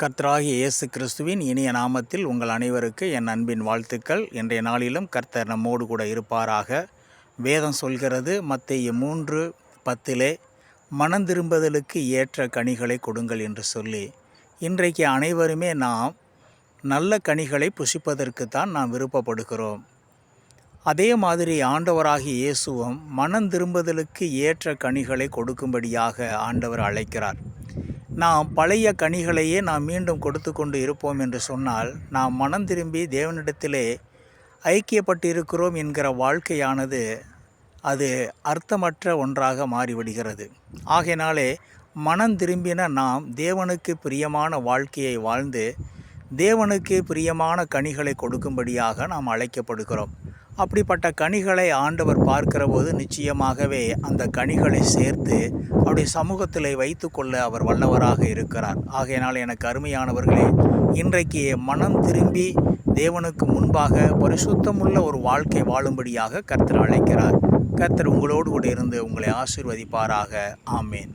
கர்த்தராகி இயேசு கிறிஸ்துவின் இனிய நாமத்தில் உங்கள் அனைவருக்கு என் அன்பின் வாழ்த்துக்கள். இன்றைய நாளிலும் கர்த்தர் நம்மோடு கூட இருப்பாராக. வேதம் சொல்கிறது மத்திய மூன்று பத்திலே மனம் திரும்புதலுக்கு ஏற்ற கனிகளை கொடுங்கள் என்று சொல்லி. இன்றைக்கு அனைவருமே நாம் நல்ல கனிகளை புசிப்பதற்கு தான் நாம் விருப்பப்படுகிறோம். அதே மாதிரி ஆண்டவராகி இயேசுவும் மனம் திரும்புதலுக்கு ஏற்ற கனிகளை கொடுக்கும்படியாக ஆண்டவர் அழைக்கிறார். நாம் பழைய கனிகளையே நாம் மீண்டும் கொடுத்து கொண்டு இருப்போம் என்று சொன்னால் நாம் மனம் திரும்பி தேவனிடத்திலே ஐக்கியப்பட்டிருக்கிறோம் என்கிற வாழ்க்கையானது அது அர்த்தமற்ற ஒன்றாக மாறிவிடுகிறது. ஆகையினாலே மனம் திரும்பின நாம் தேவனுக்கு பிரியமான வாழ்க்கையை வாழ்ந்து தேவனுக்கு பிரியமான கனிகளை கொடுக்கும்படியாக நாம் அழைக்கப்படுகிறோம். அப்படிப்பட்ட கனிகளை ஆண்டவர் பார்க்கிற போது நிச்சயமாகவே அந்த கனிகளை சேர்த்து அவருடைய சமூகத்தில் வைத்துக்கொள்ள அவர் வல்லவராக இருக்கிறார். ஆகையினால் எனக்கு அருமையானவர்களே இன்றைக்கு மனம் திரும்பி தேவனுக்கு முன்பாக பரிசுத்தமுள்ள ஒரு வாழ்க்கை வாழும்படியாக கர்த்தர் அழைக்கிறார். கர்த்தர் உங்களோடு கூட இருந்து உங்களை ஆசீர்வதிப்பாராக. ஆமேன்.